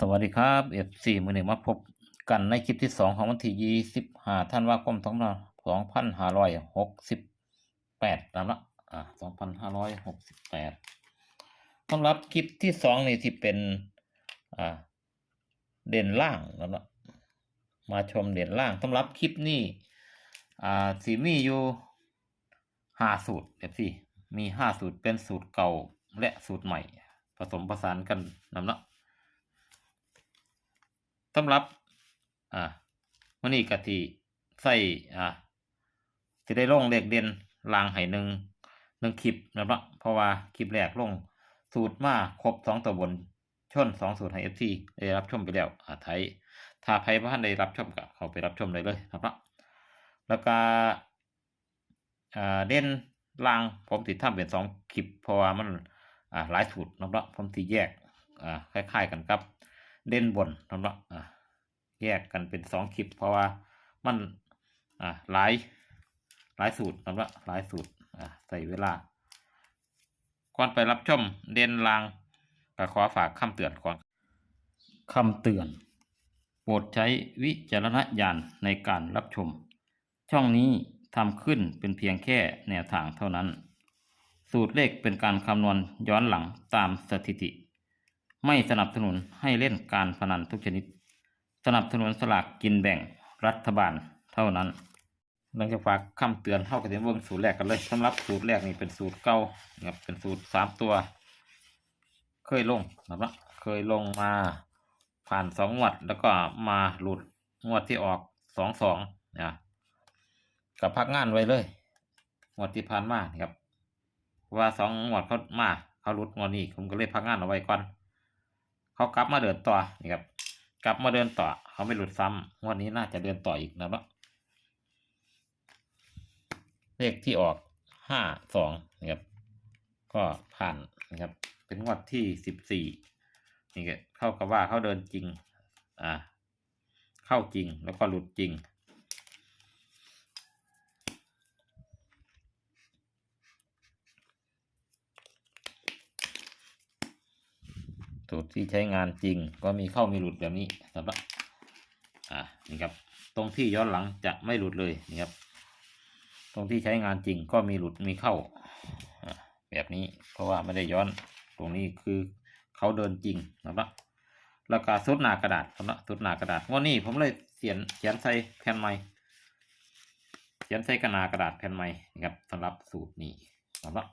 สวัสดีครับ F4 มือหนึ่งมาพบกันในคลิปที่สองของวันที่ยี่สิบห้าธันว่าคมสองพันห้าร้อยหกสิบแปดตามละอ่าสองพันห้าร้อยหกสิบแปดสำหรับคลิปที่สองนี่ที่เป็นอ่าเด่นล่างแล้วละมาชมเด่นล่างสำหรับคลิปนี้อ่าสีมีอยู่ห้าสูตร F4 มีห้าสูตรเป็นสูตรเก่าและสูตรใหม่ ผสมผสานกันนำละ สำหรับ อ่าวันนี้กะทิใส่อ่าจะได้ลงเลขเด่นลางให้หนึ่งหนึ่งคลิปนะครับเพราะว่าคลิปแรกลงสูตรมาครบสองตัวบนชนสองสูตรให้เอฟซีได้รับชมไปแล้วอ่าไทยถ้าใครพ่านได้รับชมก็เขาไปรับชมได้เลยนะครับ แล้วก็อ่าเด่นลางผมติดทำเป็นสองคลิปเพราะว่ามันอ่าหลายสูตรนะครับผมติแยกอ่าคล้ายๆกันครับ เด่นบนนะเนาะแยกกันเป็นสองคลิป เพราะว่ามันอ่าหลายหลายสูตรนะเนาะหลายสูตรอ่าใส่เวลาก่อนไปรับชมเด่นลางก็ขอฝากคำเตือนก่อนคำเตือน โปรดใช้วิจารณญาณในการรับชม ช่องนี้ทำขึ้นเป็นเพียงแค่แนวทางเท่านั้น สูตรเลขเป็นการคำนวณย้อนหลังตามสถิติ ไม่สนับสนุนให้เล่นการพนันทุกชนิด สนับสนุนสลากกินแบ่งรัฐบาลเท่านั้นหลังจากฝากคำเตือนเข้ากับเรื่องสูตรแรกกันเลยสำหรับสูตรแรกนี่เป็นสูตรเก่านะครับเป็นสูตรสามตัว เคยลงนะครับเคยลงมาผ่านสองงวดแล้วก็มาหลุดงวดที่ออกสองสองนะกับพักงานไว้เลยงวดที่ผ่านมานะครับ ว่าสองงวดเขามาเขาหลุดงวดนี้ผมก็เลยพักงานเอาไว้ก่อน เขากลับมาเดินต่อนี่ครับ กลับมาเดินต่อ เขาไม่หลุดซ้ำงวันนี้น่าจะเดินต่ออีกนะครับเลขที่ออกห้าสองนะครับ ก็ผ่านนะครับ เป็นงวดที่สิบสี่นี่ก็เข้ากับว่าเขาเดินจริง อ่า เข้าจริงแล้วก็หลุดจริง สูตรที่ใช้งานจริงก็มีเข้ามีหลุดแบบนี้สำหรับอ่านี่ครับ ตรงที่ย้อนหลังจะไม่หลุดเลยนี่ครับ ตรงที่ใช้งานจริงก็มีหลุดมีเข้าอ่าแบบนี้เพราะว่าไม่ได้ย้อนตรงนี้คือเขาเดินจริงนะครับแล้วก็สุดหนากระดาษสำหรับสุดหนากระดาษวันนี้ผมเลยเขียนเขียนใส่แผ่นไม้เขียนใส่กระนากระดาษแผ่นไม้นะครับสำหรับสูตรนี้สำหรับ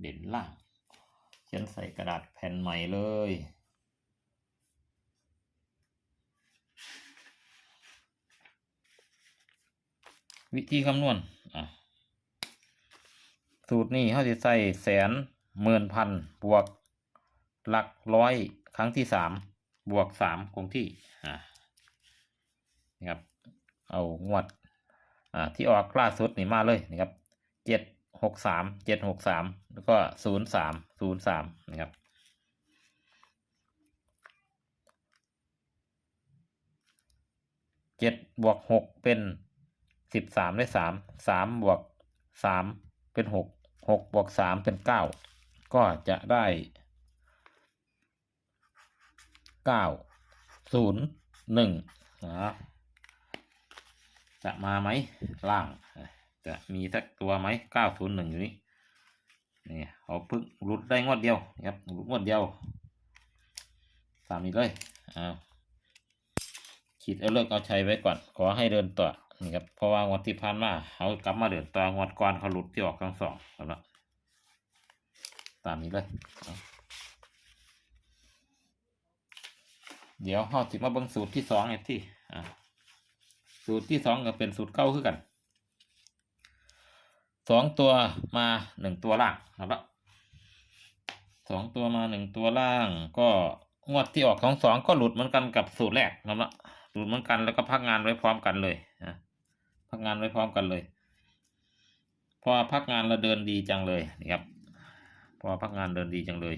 เด่นล่าง ขียนใส่กระดาษแผ่นใหม่เลย วิธีคำนวณสูตรนี้เขาจะใส่แสนหมื่นพันบวกหลักร้อยครั้งที่สามบวกสามคงที่นี่ครับเอางวดที่ออกล่าสุดนี่มาเลยนะครับเจ็ด หกสามเจ็ดหกสามแล้วก็ศูนย์สามศูนย์สามนะครับเจ็ดบวกหกเป็นสิบสามได้สามสามบวกสามเป็นหกหกบวกสามเป็นเก้าก็จะได้เก้าศูนย์หนึ่งนะจะมาไหมล่าง จะมีสักตัวไหมเก้าศูนย์หนึ่งอยู่นี่นี่เขาเพิ่งรุดได้งวดเดียวครับรุดงวดเดียวสามนี้เลยอ้าวขีดเอาเลิกเอาใชัยไว้ก่อน ขอให้เดินต่อนี่ครับเพราะว่างวดที่ผ่านมาเขากลับมาเดินต่องวดก่อนเขาหลุดที่ออกทั้งสองครับแล้วตามนี้เลยเดี๋ยวเขาถิมาเบิ่งสูตรที่สองไอ้ที่อ่าสูตรที่สองก็เป็นสูตรเก้าคือกัน สองตัวมาหนึ่งตัวล่างนะครับสองตัวมาหนึ่งตัวล่าง ก็งวดที่ออกสองสองก็หลุดเหมือนกันกับสูตรแรกนะครับหลุดเหมือนกันแล้วก็พักงานไว้พร้อมกันเลยนะพักงานไว้พร้อมกันเลยพอพักงานเราเดินดีจังเลยนะครับพอพักงานเดินดีจังเลย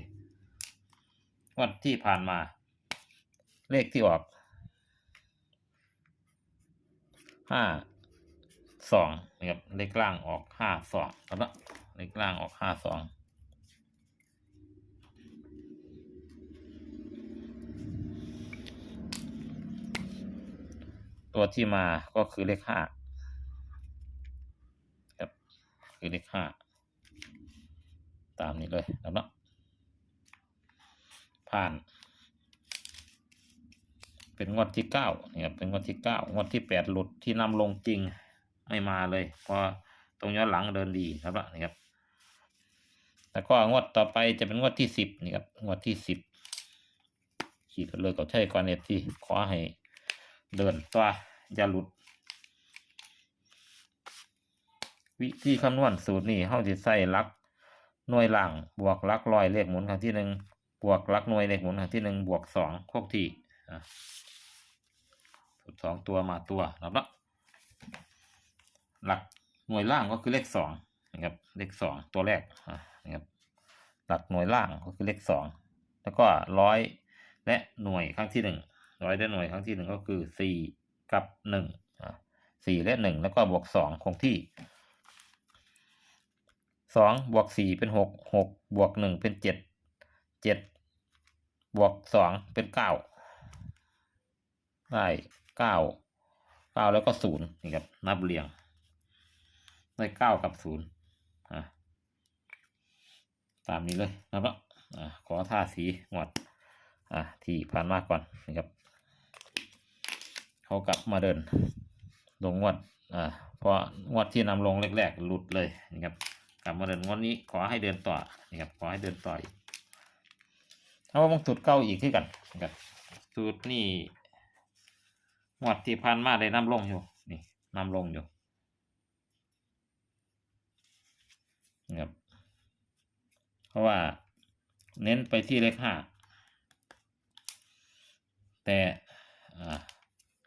งวดที่ผ่านมา เลขที่ออกห้า สองนะครับเลขล่างออกห้าสองแล้วนะเลขล่างออกห้าสองตัวที่มาก็คือเลขห้าครับคือเลขห้าตามนี้เลยแล้วนะผ่าน เป็นงวดที่เก้านะครับเป็นงวดที่เก้างวดที่แปดหลุดที่นำลงจริง ไม่มาเลยพอตรงย้อนหลังเดินดีครับนี่ครับ แล้วก็งวดต่อไปจะเป็นงวดที่สิบนี่ครับงวดที่สิบขีดเลยก็ใช่ก่อนเนตที่ขอให้เดินตัวอย่าหลุด วิธีคำนวณสูตรนี้เฮาสิใส่ลักหน่วยหลังบวกลักร้อยเลขหมุนครั้งที่หนึ่งบวกลักหน่วยเลขหมุนครั้งที่หนึ่งบวกสองคงที่สองตัวมาตัวแล้วเนาะ หลักหน่วยล่างก็คือเลขสองนะครับเลขสองตัวแรกนะครับหลักหน่วยล่างก็คือเลขสองแล้วก็ร้อยและหน่วยครั้งที่หนึ่งร้อยและหน่วยครั้งที่หนึ่งก็คือสี่กับหนึ่งสี่และหนึ่งแล้วก็บวกสองคงที่สองบวกสี่เป็นหกหกบวกหนึ่งเป็นเจ็ดเจ็ดบวกสองเป็นเก้าได้เก้าเก้าแล้วก็ศูนย์นี่ครับนับเรียง ได้เก้ากับศูนย์อะตามนี้เลยนะครับอะขอท่าสีหมดอะที่ผ่านมาก่อนนะครับ เขากลับมาเดิน ลงงวดอ่าเพราะงวดที่นำลงแรกๆหลุดเลยนะครับกลับมาเดินงวดนี้ขอให้เดินต่อนะครับขอให้เดินต่ออีกเอาว่าบางสูตรเก้าอีกที่กันนะครับสูตรนี่งวดที่ผ่านมาได้นำลงอยู่นี่นำลงอยู่นะครับ เพราะว่าเน้นไปที่เลขห้าแต่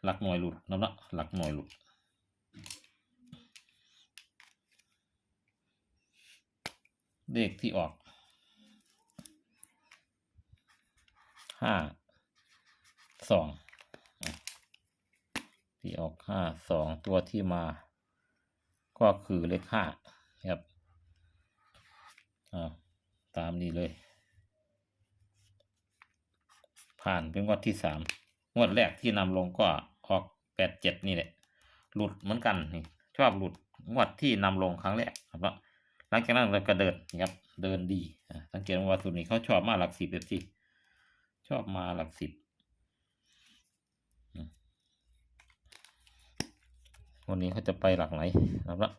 หลักหน่วยหลุดนะเนาะหลักหน่วยหลุด เลขที่ออกห้าสองที่ออกห้าสองตัวที่มา ก็คือเลขห้าครับอ่า ตามนี้เลย ผ่านเป็นงวดที่สามงวดแรกที่นำลงก็ออกแปดเจ็ดนี่แหละ หลุดเหมือนกันนี่ชอบหลุดงวดที่นำลงครั้งแรกครับแล้วหลังจากนั้นเราก็เดินนะครับ เดินดีสังเกตว่าสูตรนี้เขาชอบมาหลักสิบเอฟซีชอบมาหลักสิบวันนี้เขาจะไปหลักไหนนะครับ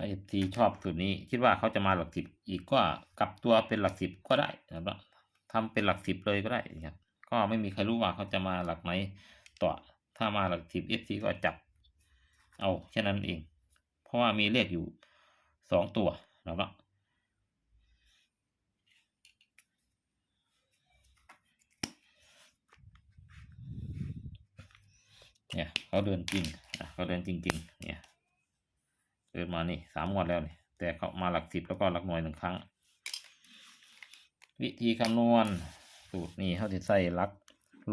ถ้าเอฟซีชอบสูตรนี้ คิดว่าเขาจะมาหลักสิบอีกก็กลับตัวเป็นหลักสิบก็ได้นะครับทำเป็นหลักสิบเลยก็ได้นะครับก็ไม่มีใครรู้ว่าเขาจะมาหลักไหนต่อถ้ามาหลักสิบเอฟซีก็จับ เอาแค่นั้นเอง เพราะว่ามีเลขอยู่สองตัวนะครับเนี่ยเขาเดินจริงเขาเดินจริง ๆ เนี่ย เดินมานี่สามงวดแล้วนี่แต่เขามาหลักสิบแล้วก็หลักหน่วยหนึ่งครั้ง วิธีคำนวณสูตรนี้เขาจะใส่หลัก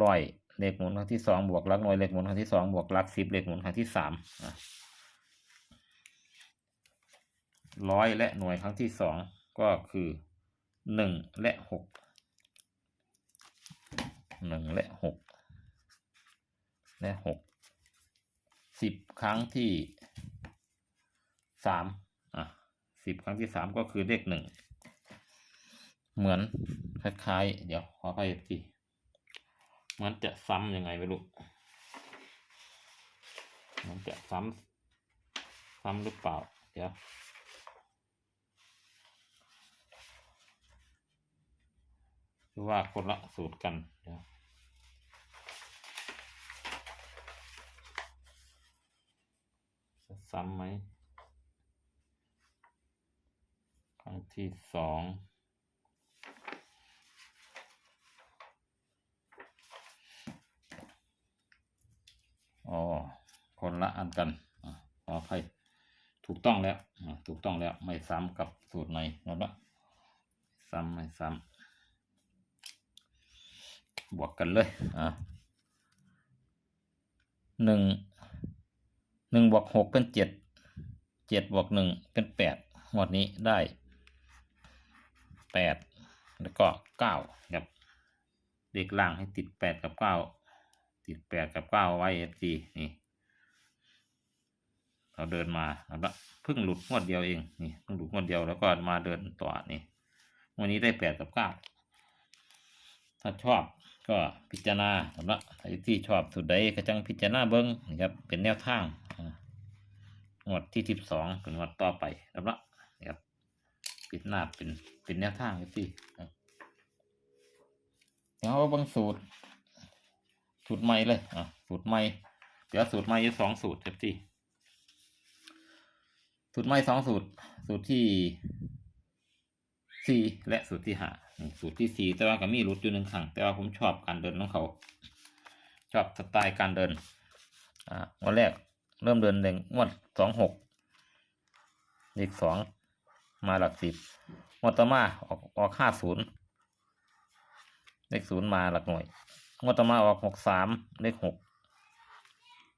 ร้อยเลขหมุนครั้งที่สองบวกหลักหน่วยเลขหมุนครั้งที่สองบวกหลักสิบเลขหมุนครั้งที่สามอะร้อยและหน่วยครั้งที่สองก็คือหนึ่งและหกหนึ่งและหกและหกสิบครั้งที่ สามอะสิบครั้งที่สามก็คือเลขหนึ่ง เหมือนคล้ายๆ เดี๋ยวขอไปทีมันจะซ้ำยังไงไม่รู้ มันจะซ้ำซ้ำหรือเปล่า เดี๋ยวหรือว่าคนละสูตรกัน เดี๋ยวซ้ำไหม ครั้งที่สองอ๋อคนละอันกันอะขออภัยถูกต้องแล้วถูกต้องแล้วไม่ซ้ำกับสูตรไหนนะครับซ้ำไม่ซ้ำบวกกันเลยอะหนึ่งหนึ่งบวกหกเป็นเจ็ดเจ็ดบวกหนึ่งเป็นแปดหมดนี้ได้ แปดแล้วก็เก้าครับเด็กล่างให้ติดแปดกับเก้าติดแปดกับเก้าไว้เอฟซีนี่เราเดินมาแล้วเพิ่งหลุดงวดเดียวเองนี่เพิ่งหลุดงวดเดียวแล้วก็มาเดินต่อนี่วันนี้ได้แปดกับเก้าถ้าชอบก็พิจารณาสำหรับใครที่ชอบสุดใดก็จังพิจารณาเบิ้งนะครับเป็นแนวทางงวดที่สิบสองเป็นงวดต่อไปสำหรับนะครับ ปิดหน้าเป็นเป็นแนวทางที่เดี๋ยวเอาบิ้งสูตร สูตรใหม่เลยอะสูตรใหม่ เดี๋ยวสูตรใหม่อยู่สองสูตรเจ็บที่สูตรใหม่สองสูตร สูตรที่สี่และสูตรที่ห้าสูตรที่สี่แต่ว่าก็มีรุดอยู่หนึ่งครั้งแต่ว่าผมชอบการเดินของเขา ชอบสไตล์การเดิน อ่าวันแรกเริ่มเดินเด้งงวดสองหกเลขสอง มาหลักสิบงวดต่อมาออกออกห้าศูนย์เลขศูนย์มาหลักหน่วยงวดต่อมาออกหกสามเลขหก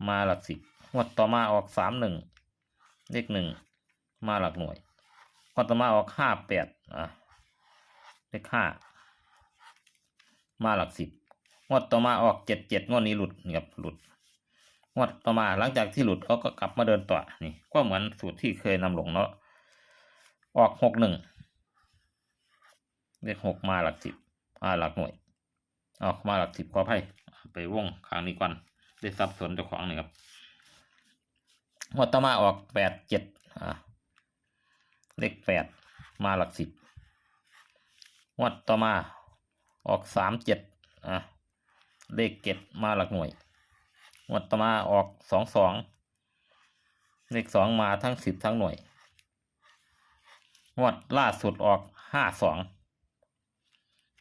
มาหลักสิบงวดต่อมาออกสามหนึ่งเลขหนึ่งมาหลักหน่วยงวดต่อมาออกห้าแปดอะเลขห้ามาหลักสิบงวดต่อมาออกเจ็ดเจ็ดงวดนี้หลุดนี่ครับหลุดงวดต่อมาหลังจากที่หลุดเขาก็กลับมาเดินต่อนี่ ก็เหมือนสูตรที่เคยนำลงเนาะ ออกหกหนึ่งเลขหกมาหลักสิบมาหลักหน่วยออกมาหลักสิบขออภัยไปวงข้างนี้ก่อนได้สับสนเจ้าของหนี่งครับงวดต่อมาออกแปดเจ็ดอ่าเลขแปดมาหลักสิบงวดต่อมาออกสามเจ็ดอ่าเลขเจ็ดมาหลักหน่วยงวดต่อมาออกสองสองเลขสองมาทั้งสิบทั้งหน่วย งวดล่าสุดออกห้าสอง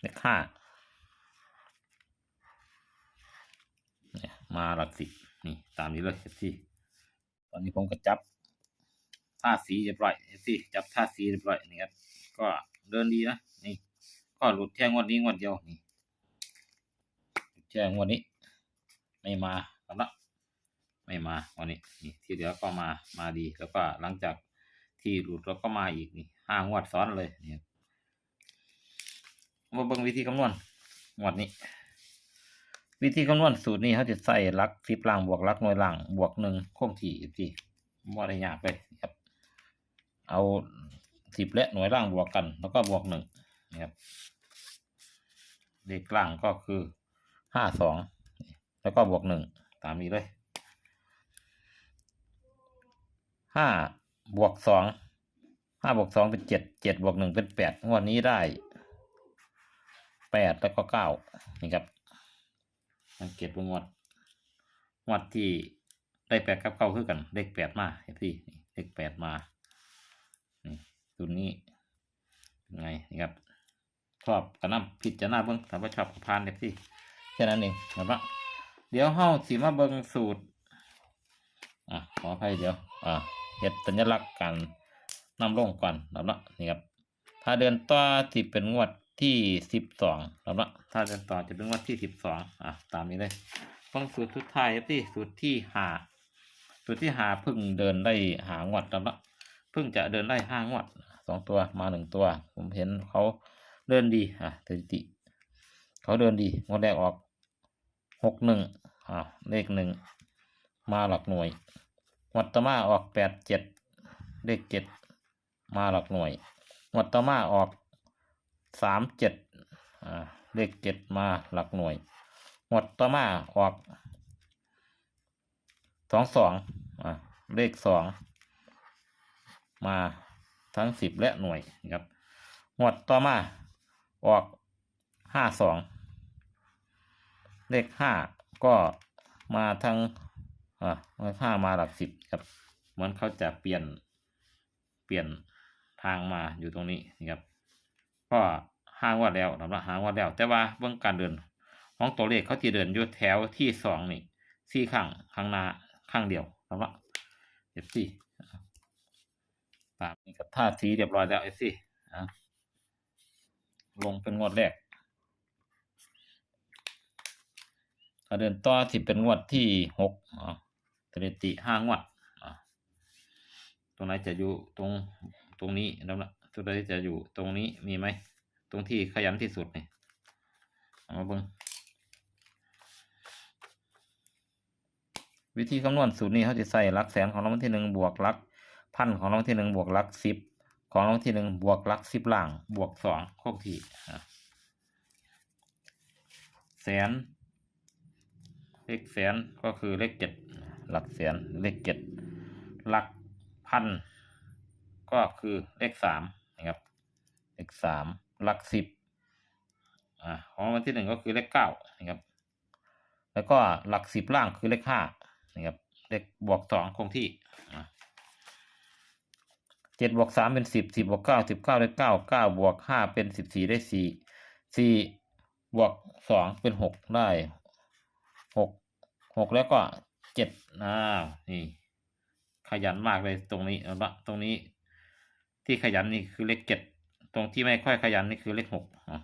เลขห้ามาหลักสิบนี่ตามนี้เลยเอฟซีตอนนี้ผมก็จับท่าสีเรียบร้อยเอฟซีจับท่าสีเรียบร้อยนี่ครับก็เดินดีนะนี่ ก็หลุดแค่งวดนี้งวดเดียวนี่หลุดแค่งวดนี้ ไม่มาสำหรับไม่มาวันนี้นี่ที่เหลือก็มามาดีแล้วก็หลังจาก ที่หลุดแล้วก็มาอีกนี่ห้างวดซ้อนเลยเนี่ครับมาเบิ่งวิธีคำนวณงวดนี้ วิธีคำนวณสูตรนี้เขาจะใส่ลักสิบล่างบวกลักหน่วยล่างบวกหนึ่งคงที่ที่ว่าได้ยากเลยครับ เอาสิบและหน่วยล่างบวกกัน แล้วก็บวกหนึ่งนะครับเลขล่างก็คือห้าสองแล้วก็บวกหนึ่งตามนี้เลยห้า บวกสองห้าบวกสองเป็นเจ็ดเจ็ดบวกหนึ่งเป็นแปดงวดนี้ได้แปดแล้วก็เก้านี่ครับสังเกตว่างวดงวดที่ได้แปดกับเก้าคือกันเลขแปดมาเห็นพี่เลขแปดมานี่ตัวนี้เป็นไงนี่ครับชอบกระนำผิดจะหน้าเบิ้งถ้าว่าชอบก็พานเด็พี่แค่นั้นเองนะครับเดี๋ยวเฮาสีมาเบิ้งสูตรอะขออภัยเดี๋ยวอ่า เห็ดสัญลักษณ์การนำลงก่อนแล้วเนาะนี่ครับถ้าเดินต่อที่เป็นงวดที่สิบสองแล้วเนาะถ้าเดินต่อจะเป็นงวดที่สิบสองอะตามนี้เลยฟังสูตรสุดท้ายครับที่สูตรที่หาสูตรที่หาพิ่งเดินได้หางวดแล้วเนาะพิ่งจะเดินได้ห้างวดสองตัวมาหนึ่งตัว ผมเห็นเขาเดินดีอะสถิติเขาเดินดีงวดแรกออกหกหนึ่งอ่าเลขหนึ่งมาหลักหน่วย วดต่อมาออกแปดเจ็ดเลขเจ็ดมาหลักหน่วยวดต่อมาออกสามเจ็ดอ่าเลขเจ็ดมาหลักหน่วยวดต่อมาออกสองสองอ่าเลขสองมาทั้งสิบและหน่วยครับงวดต่อมาออกห้าสองเลขห้าก็มาทั้ง อ่าเลขห้ามาหลักสิบครับเหมือนเขาจะเปลี่ยนเปลี่ยนทางมาอยู่ตรงนี้นะครับก็ห้างว่าแล้วสำหรับห้างว่าแล้ว แต่ว่าเบื้องการเดินของตัวเลขเขาจะเดินอยู่แถวที่สองนี่สี่ข้างข้างหน้าข้างเดียวสำหรับเอฟซีตามนี้กับท่าสีเรียบร้อยแล้วเอฟซีลงเป็นงวดแรกถ้าเดินต่อที่เป็นงวดที่หกอ่า สถิติห้างวดตรงไหนจะอยู่ตรงตรงนี้แล้วนะตัวใดจะอยู่ตรงนี้มีไหม ตรงที่ขยันที่สุดนี่เอามาเบิ้งวิธีคำนวณสูตรนี้เขาจะใส่ลักแสนของรางวัลที่หนึ่งบวกลักพันของรางวัลที่หนึ่งบวกลักสิบของรางวัลที่หนึ่งบวกลักสิบล่างบวกสองคงที่แสนเลขแสนก็คือเลขเจ็ด หลักแสนเลขเจ็ดหลักพันก็คือเลขสามนะครับเลขสามหลักสิบอ่าของวันที่หนึ่งก็คือเลขเก้านะครับแล้วก็หลักสิบล่างคือเลขห้านะครับเลขบวกสองคงที่เจ็ดบวกสามเป็นสิบสิบบวกเก้าสิบเก้าได้เก้าเก้าบวกห้าเป็นสิบสี่ได้สี่สี่บวกสองเป็นหกได้หกหกแล้วก็ เจ็ดอ้านี่ ขยันมากเลยตรงนี้เอาละตรงนี้ ที่ขยันนี่คือเลขเจ็ดตรงที่ไม่ค่อยขยันนี่คือเลขหกอะ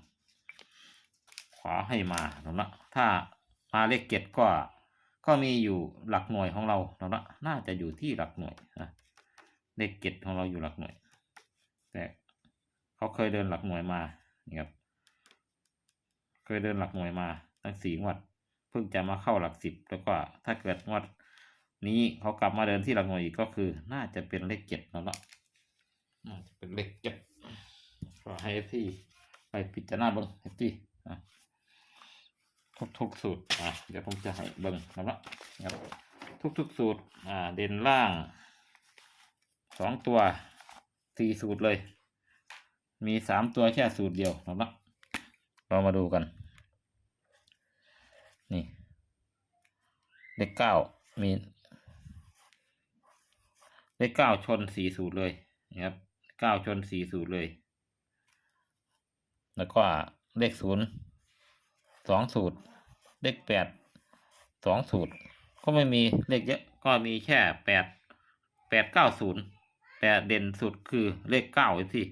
ขอให้มาเอาละถ้ามาเลขเจ็ดก็ ก็มีอยู่หลักหน่วยของเราเอาละน่าจะอยู่ที่หลักหน่วยนะเลขเจ็ดของเราอยู่หลักหน่วย แต่เขาเคยเดินหลักหน่วยมานี่ครับ เคยเดินหลักหน่วยมา ตั้งสี่งวด พิ่งจะมาเข้าหลักสิบแล้วก็ถ้าเกิดงวดนี้เขากลับมาเดินที่หลักหน่วยอีกก็คือ น่าจะเป็นเลขเจ็ดแล้วละน่าจะเป็นเลขเจ็ดก็ให้พี่ไปพิจารณาเบิ้งให้พี่อะทุกทุกๆสูตรอะเดี๋ยวผมจะให้เบิ้งแล้วละครับทุกทุกๆสูตรอ่าเด่นล่างสองตัวสี่สูตรเลย มีสามตัวแค่สูตรเดียวแล้วละเรามาดูกันนี่ เลขเก้ามีเลขเก้าชนสี่สูตรเลยนะครับเก้าชนสี่สูตรเลย แล้วก็เลขศูนย์สองสูตร เลขแปดสองสูตร ก็ไม่มีเลขเยอะก็มีแค่แปดแปดเก้าศูนย์แต่เด่นสุดคือเลขเก้าที่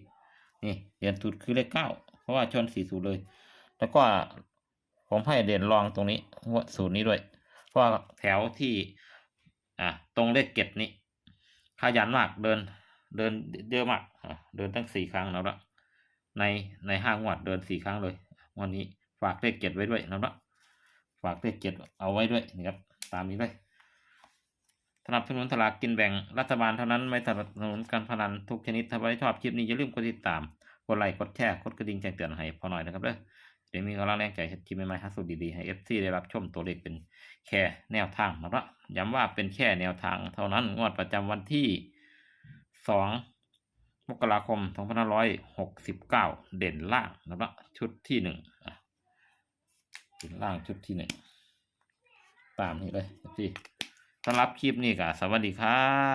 นี่เด่นสุดคือเลขเก้าเพราะว่าชนสี่สูตรเลย แล้วก็ผมให้เด่นรองตรงนี้ว่าสูตรนี้ด้วย เพราะว่าแถวที่อะตรงเลขเจ็ดนี้ขยันมากเดินเดินเยอะมากเดินตั้งสี่ครั้งแล้วละในในห้างวดเดินสี่ครั้งเลยวันนี้ฝากเลขเจ็ดไว้ด้วยแล้วละฝากเลขเจ็ดเอาไว้ด้วยนี่ครับตามนี้เลยสนับสนุนสลากกินแบ่งรัฐบาลเท่านั้นไม่สนับสนุนการพนันทุกชนิดถ้าไม่ชอบคลิปนี้อย่าลืมกดติดตามกดไลค์กดแชร์กดกระดิ่งแจ้งเตือนให้พอหน่อยนะครับเด้อ เดี๋ยวมีกำลังแรงใจเฮ็ดคลิปใหม่ๆหาสูตรดีๆให้เอฟซีได้รับชมตัวเลขเป็นแค่แนวทางนะละย้ำว่าเป็นแค่แนวทางเท่านั้นงวดประจำวันที่สองมกราคมสองพันห้าร้อยหกสิบเก้าเด่นล่างนะละชุดที่หนึ่งเด่นล่างชุดที่หนึ่งตามนี้เลยพี่สำหรับคลิปนี้ก็สวัสดีครับ